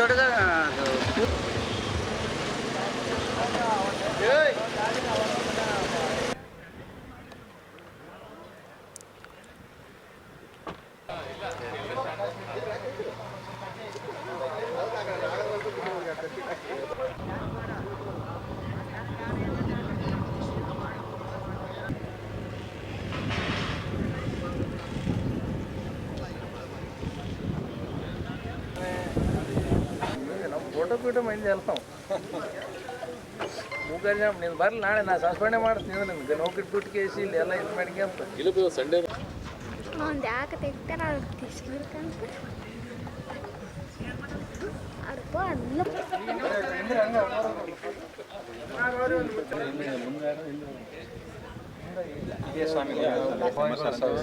それが ಪೀಟೋ ಮಂದಿ ಅಲ್ಲ ಮೂಗಲ್ಲಿ ನೀನು ಬರಲಿ ನಾಳೆ ನಾ ಸಸ್ಪೆಂಡ್ ಮಾಡ್ತೀನಿ ನಿಮ್ಗೆ ನೌಕರಿ ಬಿಟ್ಟು ಕೇಸಿ ಇಲ್ಲಿ ಎಲ್ಲ ಇದು ಮಾಡಿ ಅಂತ. ಸಂಡೇ ಒಂದು ಯಾಕೆ ತೆಗ್ತಾರ ತಿಸ್ಬಿಡ್ಕಂತ ಅಡಪ ಅಲ್ಲ.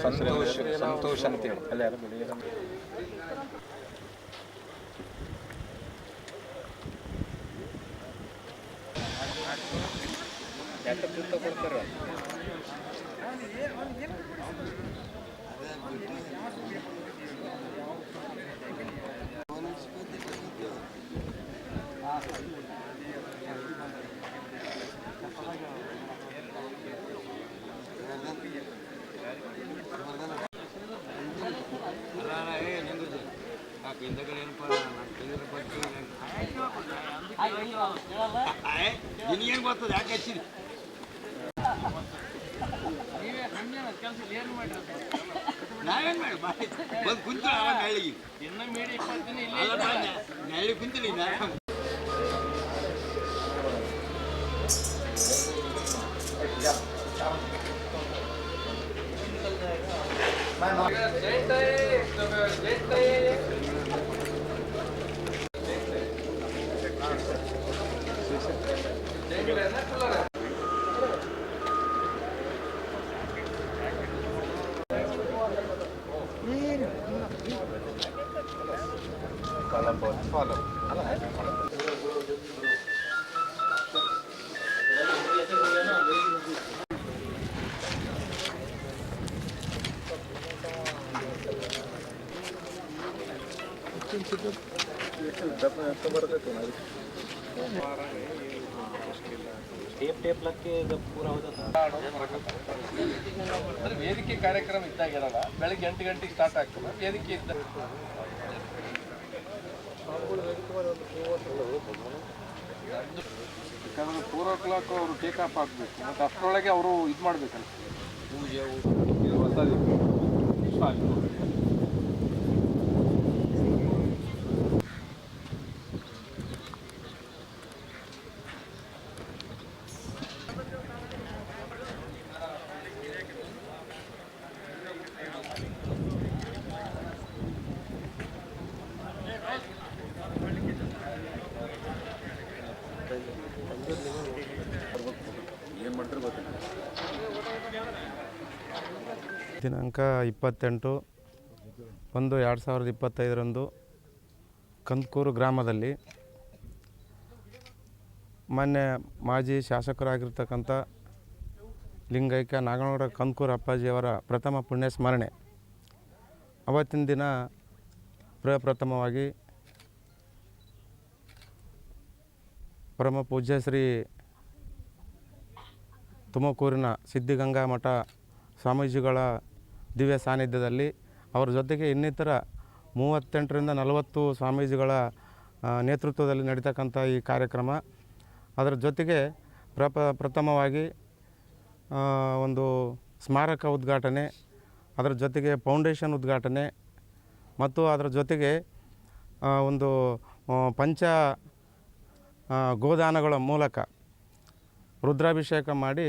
ಸಂತೋಷ್ ಸಂತೋಷ್ ಅಂತೇಳಿ ಅಲ್ಲಿ ನಿನಗೇನು ಬರ್ತದೆ ಯಾಕೆ ಹಚ್ಚಿರಿ ನಾವೇನ್ ಮಾಡಿ ಬಂದು ಕುಂತ ನೆಳ್ಳಿಗೆ ಅಲ್ಲ ನೆಳ್ಳಿ ಕುಂತಿಲ್ಲ ನಾನು ಅಂದ್ರೆ ವೇದಿಕೆ ಕಾರ್ಯಕ್ರಮ ಇದ್ದಾಗ ಇರಲ್ಲ ಬೆಳಗ್ಗೆ ಎಂಟು ಗಂಟೆಗೆ ಸ್ಟಾರ್ಟ್ ಆಗ್ತದೆ. ವೇದಿಕೆ ಇದ್ದ ಯಾಕಂದ್ರೆ ಫೋರ್ ಓ ಕ್ಲಾಕ್ ಅವರು ಟೇಕ್ ಆಫ್ ಆಗಬೇಕು. ಮತ್ತು ಅಷ್ಟರೊಳಗೆ ಅವರು ಇದು ಮಾಡಬೇಕಲ್ಲ. ಪೂಜೆ ಹೊಸದು. ದಿನಾಂಕ ಇಪ್ಪತ್ತೆಂಟು, ಒಂದು ಎರಡು ಸಾವಿರದ ಇಪ್ಪತ್ತೈದರಂದು ಕಂದಕೂರು ಗ್ರಾಮದಲ್ಲಿ ಮೊನ್ನೆ ಮಾಜಿ ಶಾಸಕರಾಗಿರ್ತಕ್ಕಂಥ ಲಿಂಗೈಕ್ಯ ನಾಗನಗೌಡ ಕಂದಕೂರು ಅಪ್ಪಾಜಿಯವರ ಪ್ರಥಮ ಪುಣ್ಯ ಸ್ಮರಣೆ ಅವತ್ತಿನ ದಿನ ಪ್ರಪ್ರಥಮವಾಗಿ ಪರಮ ಪೂಜ್ಯ ಶ್ರೀ ತುಮಕೂರಿನ ಸಿದ್ಧಿಗಂಗಾ ಮಠ ಸ್ವಾಮೀಜಿಗಳ ದಿವ್ಯ ಸಾನ್ನಿಧ್ಯದಲ್ಲಿ ಅವರ ಜೊತೆಗೆ ಇನ್ನಿತರ ಮೂವತ್ತೆಂಟರಿಂದ ನಲವತ್ತು ಸ್ವಾಮೀಜಿಗಳ ನೇತೃತ್ವದಲ್ಲಿ ನಡೀತಕ್ಕಂಥ ಈ ಕಾರ್ಯಕ್ರಮ. ಅದರ ಜೊತೆಗೆ ಪ್ರಪ, ಪ್ರಥಮವಾಗಿ ಒಂದು ಸ್ಮಾರಕ ಉದ್ಘಾಟನೆ, ಅದರ ಜೊತೆಗೆ ಫೌಂಡೇಶನ್ ಉದ್ಘಾಟನೆ ಮತ್ತು ಅದರ ಜೊತೆಗೆ ಒಂದು ಪಂಚ ಗೋದಾನಗಳ ಮೂಲಕ ರುದ್ರಾಭಿಷೇಕ ಮಾಡಿ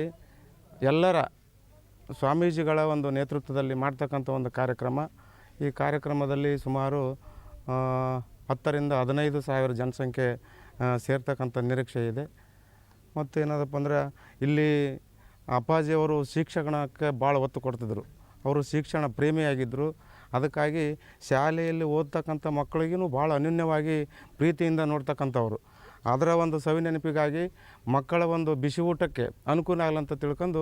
ಎಲ್ಲರ ಸ್ವಾಮೀಜಿಗಳ ಒಂದು ನೇತೃತ್ವದಲ್ಲಿ ಮಾಡ್ತಕ್ಕಂಥ ಒಂದು ಕಾರ್ಯಕ್ರಮ. ಈ ಕಾರ್ಯಕ್ರಮದಲ್ಲಿ ಸುಮಾರು ಹತ್ತರಿಂದ ಹದಿನೈದು ಸಾವಿರ ಜನಸಂಖ್ಯೆ ಸೇರ್ತಕ್ಕಂಥ ನಿರೀಕ್ಷೆ ಇದೆ. ಮತ್ತು ಏನದಪ್ಪ ಅಂದ್ರೆ, ಇಲ್ಲಿ ಅಪ್ಪಾಜಿಯವರು ಶಿಕ್ಷಣಕ್ಕೆ ಭಾಳ ಒತ್ತು ಕೊಡ್ತಿದ್ರು. ಅವರು ಶಿಕ್ಷಣ ಪ್ರೇಮಿಯಾಗಿದ್ದರು ಅದಕ್ಕಾಗಿ ಶಾಲೆಯಲ್ಲಿ ಓದ್ತಕ್ಕಂಥ ಮಕ್ಕಳಿಗೂ ಭಾಳ ಅನ್ಯೂನ್ಯವಾಗಿ ಪ್ರೀತಿಯಿಂದ ನೋಡ್ತಕ್ಕಂಥವ್ರು. ಅದರ ಒಂದು ಸವಿನೆನಪಿಗಾಗಿ ಮಕ್ಕಳ ಒಂದು ಬಿಸಿ ಊಟಕ್ಕೆ ಅನುಕೂಲ ಆಗಲಂತ ತಿಳ್ಕೊಂಡು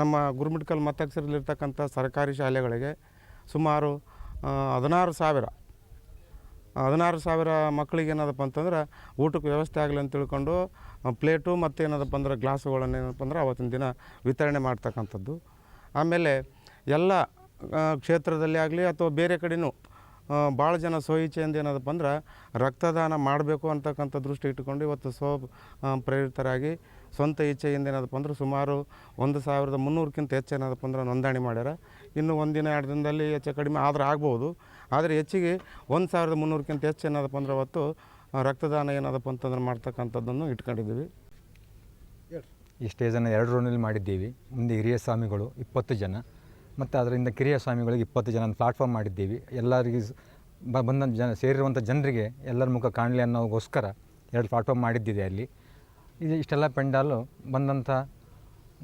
ನಮ್ಮ ಗುರುಮಿಟ್ಕಲ್ ಮತ್ತಕ್ಷರಲ್ಲಿರ್ತಕ್ಕಂಥ ಸರ್ಕಾರಿ ಶಾಲೆಗಳಿಗೆ ಸುಮಾರು ಹದಿನಾರು ಸಾವಿರ ಹದಿನಾರು ಸಾವಿರ ಮಕ್ಕಳಿಗೆ ಏನದಪ್ಪ ಅಂತಂದ್ರೆ ಊಟಕ್ಕೆ ವ್ಯವಸ್ಥೆ ಆಗಲಿ ಅಂತ ತಿಳ್ಕೊಂಡು ಪ್ಲೇಟು ಮತ್ತು ಏನದಪ್ಪ ಅಂದ್ರೆ ಗ್ಲಾಸುಗಳನ್ನು ಏನಪ್ಪ ಅಂದ್ರೆ ಅವತ್ತಿನ ದಿನ ವಿತರಣೆ ಮಾಡ್ತಕ್ಕಂಥದ್ದು. ಆಮೇಲೆ ಎಲ್ಲ ಕ್ಷೇತ್ರದಲ್ಲಿ ಆಗಲಿ ಅಥವಾ ಬೇರೆ ಕಡೆನೂ ಭಾಳ ಜನ ಸ್ವಇಚ್ಛೆಯಿಂದ ಏನದಪ್ಪ ಅಂದ್ರೆ ರಕ್ತದಾನ ಮಾಡಬೇಕು ಅಂತಕ್ಕಂಥ ದೃಷ್ಟಿ ಇಟ್ಟುಕೊಂಡು ಇವತ್ತು ಸ್ವ ಪ್ರೇರಿತರಾಗಿ ಸ್ವಂತ ಇಚ್ಛೆಯಿಂದ ಏನದಪ್ಪ ಅಂದ್ರೆ ಸುಮಾರು ಒಂದು ಸಾವಿರದ ಮುನ್ನೂರಕ್ಕಿಂತ ಹೆಚ್ಚು ಏನದಪ್ಪ ಅಂದ್ರೆ ನೋಂದಣಿ ಮಾಡ್ಯಾರ. ಇನ್ನು ಒಂದಿನ, ಎರಡು ದಿನದಲ್ಲಿ ಹೆಚ್ಚು ಕಡಿಮೆ ಆದ್ರೆ ಆಗ್ಬೋದು. ಆದರೆ ಹೆಚ್ಚಿಗೆ ಒಂದು ಸಾವಿರದ ಮುನ್ನೂರಕ್ಕಿಂತ ಹೆಚ್ಚು ಏನದಪ್ಪ ಅಂದ್ರೆ ಅವತ್ತು ರಕ್ತದಾನ ಏನದಪ್ಪ ಅಂತಂದ್ರೆ ಮಾಡ್ತಕ್ಕಂಥದ್ದನ್ನು ಇಟ್ಕೊಂಡಿದ್ದೀವಿ. ಈ ಸ್ಟೇಜನ್ನು ಎರಡು ರೌಂಡಲ್ಲಿ ಮಾಡಿದ್ದೀವಿ. ಮುಂದೆ ಹಿರಿಯ ಸ್ವಾಮಿಗಳು ಇಪ್ಪತ್ತು ಜನ. ಮತ್ತು ಅದರಿಂದ ಕಿರಿಯ ಸ್ವಾಮಿಗಳಿಗೆ ಇಪ್ಪತ್ತು ಜನ ಪ್ಲಾಟ್ಫಾರ್ಮ್ ಮಾಡಿದ್ದೀವಿ. ಎಲ್ಲರಿಗೆ ಬಂದ ಜನ, ಸೇರಿರುವಂಥ ಜನರಿಗೆ ಎಲ್ಲರ ಮುಖ ಕಾಣಲಿ ಅನ್ನೋಗೋಸ್ಕರ ಎರಡು ಪ್ಲಾಟ್ಫಾರ್ಮ್ ಮಾಡಿದ್ದಿದೆ ಅಲ್ಲಿ. ಇದು ಇಷ್ಟೆಲ್ಲ ಪೆಂಡಾಲು ಬಂದಂಥ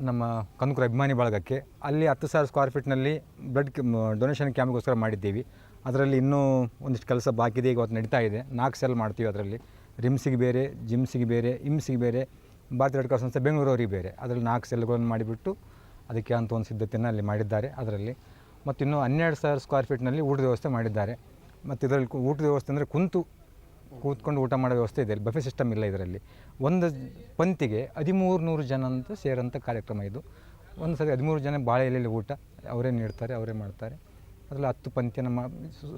ನಮ್ಮ ಕನಕರು ಅಭಿಮಾನಿ ಬಳಗಕ್ಕೆ ಅಲ್ಲಿ ಹತ್ತು ಸಾವಿರ ಸ್ಕ್ವೇರ್ ಫೀಟ್ನಲ್ಲಿ ಬ್ಲಡ್ ಡೊನೇಷನ್ ಕ್ಯಾಂಪ್ಗೋಸ್ಕರ ಮಾಡಿದ್ದೀವಿ. ಅದರಲ್ಲಿ ಇನ್ನೂ ಒಂದಿಷ್ಟು ಕೆಲಸ ಬಾಕಿ ಇದೆ, ಈಗ ಅವತ್ತು ನಡೀತಾ ಇದೆ. ನಾಲ್ಕು ಸೆಲ್ ಮಾಡ್ತೀವಿ ಅದರಲ್ಲಿ. ರಿಮ್ಸಿಗೆ ಬೇರೆ ಜಿಮ್ಸಿಗೆ ಬೇರೆ ಇಮ್ಸಿಗೆ ಬೇರೆ ಭಾರತೀಯ ರೆಡ್ ಕ್ರಾಸ್ ಸಂಸ್ಥೆ ಬೆಂಗಳೂರವ್ರಿಗೆ ಬೇರೆ. ಅದರಲ್ಲಿ ನಾಲ್ಕು ಸೆಲ್ಗಳನ್ನು ಮಾಡಿಬಿಟ್ಟು ಅದಕ್ಕೆ ಅಂತ ಒಂದು ಸಿದ್ಧತೆಯನ್ನು ಅಲ್ಲಿ ಮಾಡಿದ್ದಾರೆ ಅದರಲ್ಲಿ. ಮತ್ತು ಇನ್ನೂ ಹನ್ನೆರಡು ಸಾವಿರ ಸ್ಕ್ವೇರ್ ಫೀಟ್ನಲ್ಲಿ ಊಟದ ವ್ಯವಸ್ಥೆ ಮಾಡಿದ್ದಾರೆ. ಮತ್ತು ಇದರಲ್ಲಿ ಊಟದ ವ್ಯವಸ್ಥೆ ಅಂದರೆ ಕುಂತು ಕೂತ್ಕೊಂಡು ಊಟ ಮಾಡೋ ವ್ಯವಸ್ಥೆ ಇದೆ ಬಫೆ ಸಿಸ್ಟಮ್ ಇಲ್ಲ ಇದರಲ್ಲಿ. ಒಂದು ಪಂತಿಗೆ ಹದಿಮೂರು ನೂರು ಜನ ಅಂತ ಸೇರೋಂಥ ಕಾರ್ಯಕ್ರಮ ಇದು. ಒಂದು ಸರಿ ಹದಿಮೂರು ಜನ ಬಾಳೆ ಎಲೆಯಲ್ಲಿ ಊಟ ಅವರೇ ನೀಡ್ತಾರೆ, ಅವರೇ ಮಾಡ್ತಾರೆ. ಅದರಲ್ಲಿ ಹತ್ತು ಪಂಕ್ತಿಯನ್ನು ಮಾ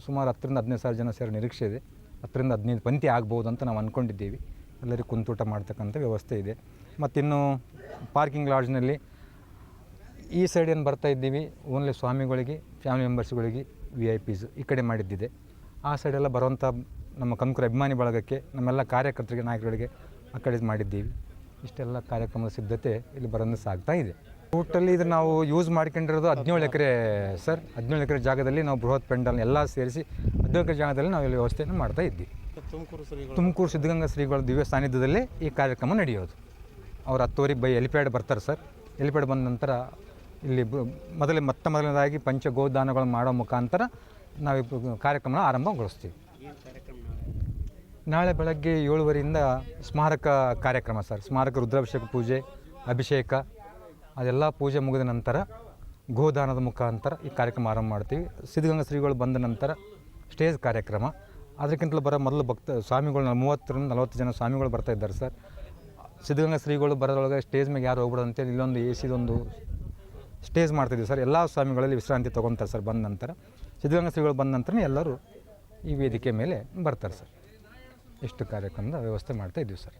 ಸುಮಾರು ಹತ್ತರಿಂದ ಹದಿನೈದು ಸಾವಿರ ಜನ ಸೇರೋ ನಿರೀಕ್ಷೆ ಇದೆ. ಹತ್ತರಿಂದ ಹದಿನೈದು ಪಂಕ್ತಿ ಆಗ್ಬೋದು ಅಂತ ನಾವು ಅಂದ್ಕೊಂಡಿದ್ದೀವಿ ಎಲ್ಲರಿಗೂ ಕುಂತೂಟ ಮಾಡ್ತಕ್ಕಂಥ ವ್ಯವಸ್ಥೆ ಇದೆ. ಮತ್ತಿನ್ನು ಪಾರ್ಕಿಂಗ್ ಲಾಡ್ಜ್ನಲ್ಲಿ ಈ ಸೈಡ್ ಏನು ಬರ್ತಾ ಇದ್ದೀವಿ? ಓನ್ಲಿ ಸ್ವಾಮಿಗಳಿಗೆ ಫ್ಯಾಮಿಲಿ ಮೆಂಬರ್ಸ್ಗಳಿಗೆ ವಿ ಐ ಪಿಸ್ ಈ ಕಡೆ ಮಾಡಿದ್ದಿದೆ. ಆ ಸೈಡೆಲ್ಲ ಬರುವಂಥ ನಮ್ಮ ಕಂಕುರ ಅಭಿಮಾನಿ ಬಳಗಕ್ಕೆ, ನಮ್ಮೆಲ್ಲ ಕಾರ್ಯಕರ್ತರಿಗೆ, ನಾಯಕರುಗಳಿಗೆ ಆ ಕಡೆ ಮಾಡಿದ್ದೀವಿ. ಇಷ್ಟೆಲ್ಲ ಕಾರ್ಯಕ್ರಮದ ಸಿದ್ಧತೆ ಇಲ್ಲಿ ಬರೋದು ಸಾಗ್ತಾ ಇದೆ. ಟೋಟಲಿ ಇದು ನಾವು ಯೂಸ್ ಮಾಡ್ಕೊಂಡಿರೋದು ಹದಿನೇಳು ಎಕರೆ ಸರ್. ಹದಿನೇಳು ಎಕರೆ ಜಾಗದಲ್ಲಿ ನಾವು ಬೃಹತ್ ಪೆಂಡಲ್ ಎಲ್ಲ ಸೇರಿಸಿ ಹದಿನೇಳು ಎಕರೆ ಜಾಗದಲ್ಲಿ ನಾವು ಇಲ್ಲಿ ವ್ಯವಸ್ಥೆಯನ್ನು ಮಾಡ್ತಾ ಇದ್ವಿ ತುಮಕೂರು ಸಿದ್ಧಗಂಗಾ ಶ್ರೀಗಳ ದಿವ್ಯ ಸಾನ್ನಿಧ್ಯದಲ್ಲಿ ಈ ಕಾರ್ಯಕ್ರಮ ನಡೆಯೋದು. ಅವ್ರು ಹತ್ತುವರೆಗೆ ಬೈ ಎಲಿಪ್ಯಾಡ್ ಬರ್ತಾರೆ ಸರ್. ಎಲಿಪ್ಯಾಡ್ ಬಂದ ನಂತರ ಇಲ್ಲಿ ಮೊದಲೇ ಮೊತ್ತ ಮೊದಲನೇದಾಗಿ ಪಂಚ ಗೋದಾನಗಳು ಮಾಡೋ ಮುಖಾಂತರ ನಾವು ಕಾರ್ಯಕ್ರಮನ ಆರಂಭಗೊಳಿಸ್ತೀವಿ. ನಾಳೆ ಬೆಳಗ್ಗೆ ಏಳುವರೆಯಿಂದ ಸ್ಮಾರಕ ಕಾರ್ಯಕ್ರಮ ಸರ್. ಸ್ಮಾರಕ ರುದ್ರಾಭಿಷೇಕ ಪೂಜೆ, ಅಭಿಷೇಕ, ಅದೆಲ್ಲ ಪೂಜೆ ಮುಗಿದ ನಂತರ ಗೋದಾನದ ಮುಖಾಂತರ ಈ ಕಾರ್ಯಕ್ರಮ ಆರಂಭ ಮಾಡ್ತೀವಿ. ಸಿದ್ಧಗಂಗಾ ಶ್ರೀಗಳು ಬಂದ ನಂತರ ಸ್ಟೇಜ್ ಕಾರ್ಯಕ್ರಮ. ಅದಕ್ಕಿಂತಲೂ ಬರೋ ಮೊದಲು ಭಕ್ತ ಸ್ವಾಮಿಗಳು, ಮೂವತ್ತರಿಂದ ನಲವತ್ತು ಜನ ಸ್ವಾಮಿಗಳು ಬರ್ತಾ ಇದ್ದಾರೆ ಸರ್. ಸಿದ್ಧಗಂಗಾ ಶ್ರೀಗಳು ಬರೋದ್ರೊಳಗೆ ಸ್ಟೇಜ್ ಮೇಲೆ ಯಾರು ಹೋಗ್ಬಿಡೋದು ಅಂತೇಳಿ ಇಲ್ಲೊಂದು ಎ ಸಿದೊಂದು ಸ್ಟೇಜ್ ಮಾಡ್ತಿದ್ವಿ ಸರ್. ಎಲ್ಲ ಸ್ವಾಮಿಗಳಲ್ಲಿ ವಿಶ್ರಾಂತಿ ತೊಗೊತಾರೆ ಸರ್ ಬಂದ ನಂತರ. ಸಿದ್ಧಗಂಗಾ ಶ್ರೀಗಳು ಬಂದ ನಂತರ ಎಲ್ಲರೂ ಈ ವೇದಿಕೆ ಮೇಲೆ ಬರ್ತಾರೆ ಸರ್. ಇಷ್ಟು ಕಾರ್ಯಕ್ರಮದ ವ್ಯವಸ್ಥೆ ಮಾಡ್ತಾ ಇದ್ದೀವಿ ಸರ್.